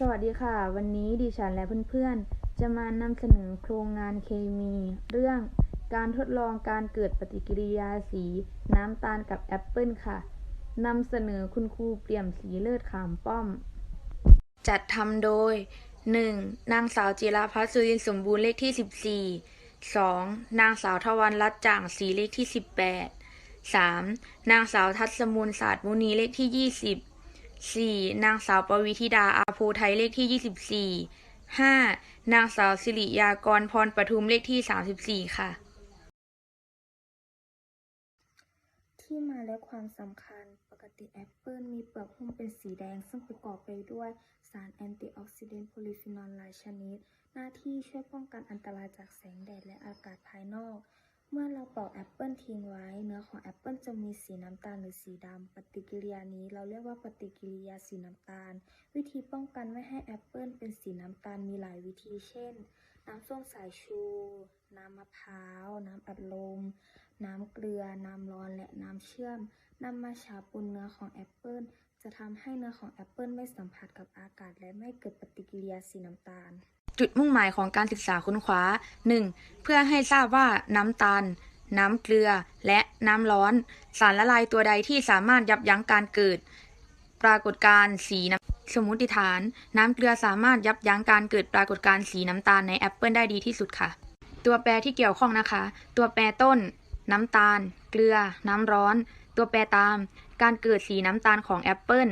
สวัสดีค่ะ วันนี้ดิฉันและเพื่อนๆ จะมานำเสนอโครงงานเคมี เรื่องการทดลองการเกิดปฏิกิริยาสีน้ำตาลกับแอปเปิลค่ะนำเสนอคุณครูเปี่ยมสีเลิศขามป้อม จัดทำโดย 1. นางสาวจิราพัฒน์สุรินสมบูรณ์เลขที่ 14 2. นางสาวทวันรัตน์จ่างศรีเลขที่ 18 3. นางสาวทัศมูลศาสตร์มุนีเลขที่ 20 4. นางสาวปวีธิดาอาภูไทยเลขที่ 24 5. นางสาวสิริยากรพรปทุมเลขที่ 34 ค่ะ ที่มาและความสำคัญปกติแอปเปิลมีเปลือกหุ้มเป็นสีแดง ซึ่งประกอบไปด้วยสารแอนตี้ออกซิเดนต์โพลีฟีนอลหลายชนิด หน้าที่ช่วยป้องกันอันตรายจากแสงแดดและอากาศภายนอก เมื่อเราปอกแอปเปิลทิ้งไว้ เนื้อของแอปเปิลจะมีสีน้ำตาลหรือสีดำ ปฏิกิริยานี้เราเรียกว่าปฏิกิริยาสีน้ำตาล วิธีป้องกันไม่ให้แอปเปิลเป็นสีน้ำตาลมีหลายวิธี เช่น น้ำส้มสายชู น้ำมะพร้าว น้ำอัดลม น้ำเกลือ น้ำร้อน และน้ำเชื่อมนำมาฉาบนเนื้อของแอปเปิลจะทำให้เนื้อของแอปเปิลไม่สัมผัสกับอากาศและไม่เกิดปฏิกิริยาสีน้ำตาล จุดมุ่งหมายของการศึกษาค้นคว้า 1. เพื่อให้ทราบว่าน้ำตาล น้ำเกลือ และน้ำร้อน สารละลายตัวใดที่สามารถยับยั้งการเกิด ปรากฏการณ์สีน้ำสมมติฐาน น้ำเกลือสามารถยับยั้งการเกิดปรากฏการณ์สีน้ำตาลในแอปเปิลได้ดีที่สุดค่ะ ตัวแปรที่เกี่ยวข้องนะคะ ตัวแปรต้น น้ำตาล เกลือ น้ำร้อน ตัวแปรตาม การเกิดสีน้ำตาลของแอปเปิล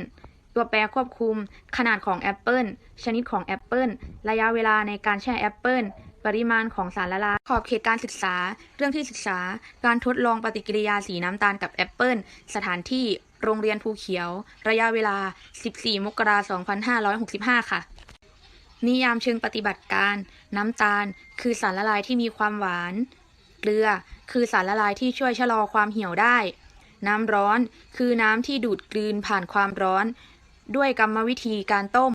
ตัวแปรควบคุม ขนาดของแอปเปิลชนิดของแอปเปิลระยะเวลาในการแช่แอปเปิลปริมาณของสารละลายขอบเขตการศึกษา เรื่องที่ศึกษา การทดลองปฏิกิริยาสีน้ำตาลกับแอปเปิลสถานที่โรงเรียนภูเขียว ระยะเวลา 14 มกราคม 2565 ค่ะ นิยามเชิงปฏิบัติการ น้ำตาล คือสารละลายที่มีความหวาน เกลือ คือสารละลายที่ช่วยชะลอความเหี่ยวได้ น้ำร้อน คือน้ำที่ดูดกลืนผ่านความร้อน ด้วยกรรมวิธีการต้ม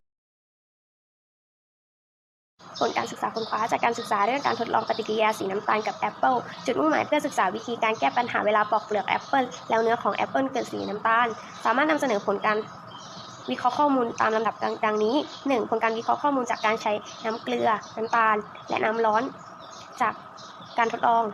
ผลการศึกษาค้นคว้าจากการศึกษาเรื่องการทดลองปฏิกิริยาสีน้ำตาลกับแอปเปิลจุดมุ่งหมายเพื่อศึกษาวิธีการแก้ปัญหาเวลาปอกเปลือกแอปเปิลแล้วเนื้อของแอปเปิลเกิดสีน้ำตาล สามารถนำเสนอผลการวิเคราะห์ข้อมูลตามลำดับดังนี้ 1. ผลการวิเคราะห์ข้อมูลจากการใช้น้ำเกลือ น้ำตาล และน้ำร้อน จากการทดลอง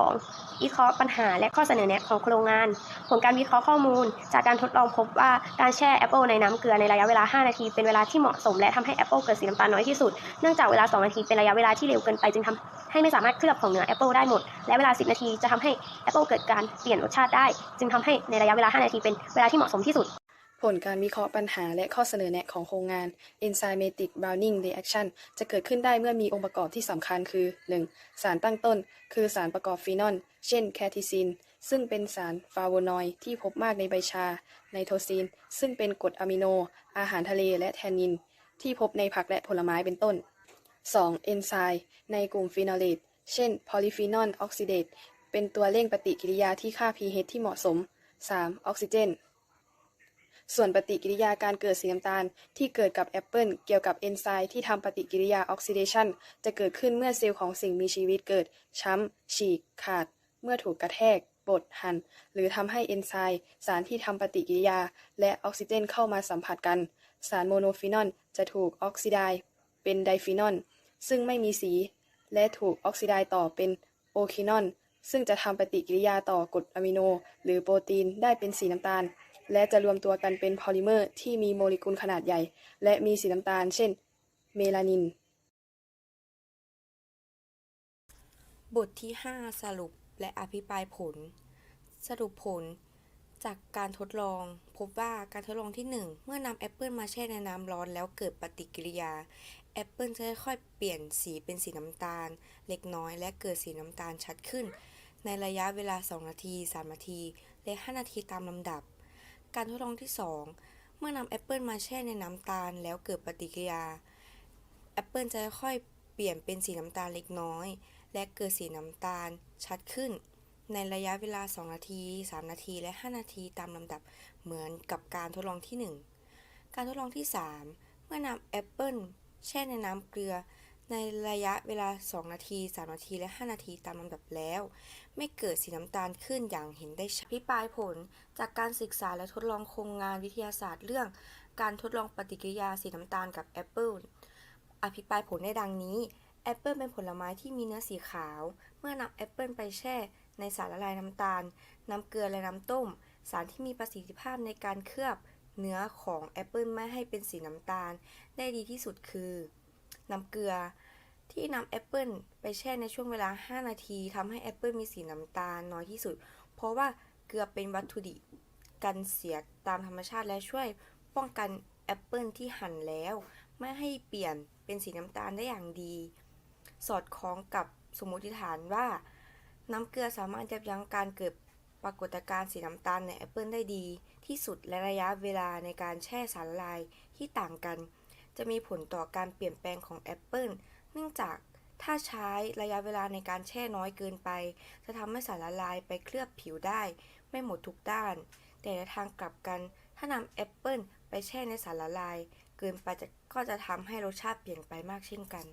2. วิเคราะห์ปัญหาและข้อเสนอแนะของโครงงาน ผลการวิเคราะห์ข้อมูล จากการทดลองพบว่าการแช่แอปเปิลในน้ำเกลือในระยะเวลา 5 นาที เป็นเวลาที่เหมาะสมและทำให้แอปเปิลเกิดสีน้ำตาลน้อยที่สุด เนื่องจากเวลา 2 นาทีเป็นระยะเวลาที่เร็วเกินไปจึงทำให้ไม่สามารถเคลือบของเนื้อแอปเปิลได้หมด และเวลา 10 นาทีจะทำให้แอปเปิลเกิดการเปลี่ยนรสชาติได้ จึงทำให้ในระยะเวลา 5 นาทีเป็นเวลาที่เหมาะสมที่สุด ผลการวิเคราะห์ปัญหาและข้อเสนอแนะของโครงงาน Enzymatic Browning Reaction จะเกิดขึ้นได้เมื่อมีองค์ประกอบที่สำคัญคือ 1. สารตั้งต้น คือสารประกอบฟีนอล เช่น แคทิซิน ซึ่งเป็นสารฟลาโวนอยด์ที่พบมากในใบชา ไนโทซิน ซึ่งเป็นกรดอะมิโน อาหารทะเลและแทนนิน ที่พบในผักและผลไม้เป็นต้น 2. เอนไซม์ในกลุ่มฟีนอเลตเช่น พอลิฟีนอลออกซิเดตเป็นตัวเร่งปฏิกิริยาที่ค่า pH ที่เหมาะสม 3. ออกซิเจน ส่วนปฏิกิริยาการเกิดสีน้ำตาล ที่เกิดกับแอปเปิลเกี่ยวกับเอนไซม์ที่ทำปฏิกิริยาออกซิเดชันจะเกิดขึ้นเมื่อเซลล์ของสิ่งมีชีวิตเกิด ช้ำ ฉีก ขาด เมื่อถูกกระแทกบดหั่นหรือทำให้เอนไซม์สารที่ทำปฏิกิริยา และออกซิเจนเข้ามาสัมผัสกัน สารโมโนฟีนอลจะถูกออกซิไดเป็นไดฟีนอลซึ่งไม่มีสี และถูกออกซิไดต่อเป็นโอคีนอลซึ่งจะทำปฏิกิริยาต่อกรดอะมิโน หรือโปรตีนได้เป็นสีน้ำตาล และจะรวมตัวกันเป็นพอลิเมอร์ที่มีโมเลกุลขนาดใหญ่ และมีสีน้ำตาล เช่น เมลานิน บทที่ 5 สรุปและอภิปรายผล สรุปผล จากการทดลอง พบว่าการทดลองที่ 1 เมื่อนำแอปเปิลมาแช่ในน้ำร้อนแล้วเกิดปฏิกิริยา แอปเปิลจะค่อยๆเปลี่ยนสีเป็นสีน้ำตาล เล็กน้อยและเกิดสีน้ำตาลชัดขึ้น ในระยะเวลา 2 นาที 3 นาที และ 5 นาทีตามลำดับ การทดลองที่ 2 เมื่อนำแอปเปิลมาแช่ในน้ำตาลแล้วเกิดปฏิกิริยาแอปเปิลจะค่อยเปลี่ยนเป็นสีน้ำตาลเล็กน้อย และเกิดสีน้ำตาลชัดขึ้น ในระยะเวลา 2 นาที 3 นาทีและ 5 นาทีตามลำดับเหมือนกับการทดลองที่ 1 การทดลองที่ 3 เมื่อนำแอปเปิลแช่ในน้ำเกลือ ในระยะเวลา 2 นาที 3 นาที และ 5 นาทีตามลำดับแล้ว ไม่เกิดสีน้ำตาลขึ้นอย่างเห็นได้ชัดพิปรายผลจากการศึกษาและทดลองโครงงานวิทยาศาสตร์เรื่อง การทดลองปฏิกิริยาสีน้ำตาลกับแอปเปิลอภิปรายผลได้ดังนี้แอปเปิลเป็นผลไม้ที่มีเนื้อสีขาว เมื่อนำแอปเปิลไปแช่ ในสารละลายน้ำตาล น้ำเกลือและน้ำต้ม สารที่มีประสิทธิภาพในการเคลือบเนื้อของแอปเปิลไม่ให้เป็นสีน้ำตาล ได้ดีที่สุดคือ น้ำเกลือ ที่นำแอปเปิลไปแช่ในช่วงเวลา 5 นาทีทำให้แอปเปิลมีสีน้ำตาลน้อยที่สุด เพราะว่าเกลือเป็นวัตถุดิบกันเสียตามธรรมชาติและช่วยป้องกันแอปเปิลที่หั่นแล้ว ไม่ให้เปลี่ยนเป็นสีน้ำตาลได้อย่างดี สอดคล้องกับสมมติฐานว่า น้ำเกลือสามารถยับยั้งการเกิดปรากฏการณ์สีน้ำตาลในแอปเปิลได้ดี ที่สุดและระยะเวลาในการแช่สารละลายที่ต่างกัน จะมีผลต่อการเปลี่ยนแปลงของแอปเปิล เนื่องจากถ้าใช้ระยะเวลาในการแช่น้อยเกินไป จะทำให้สารละลายไปเคลือบผิวได้ ไม่หมดทุกด้าน แต่ในทางกลับกัน ถ้านำแอปเปิลไปแช่ในสารละลาย เกินไปจะก็จะทำให้รสชาติเปลี่ยนไปมากเช่นกัน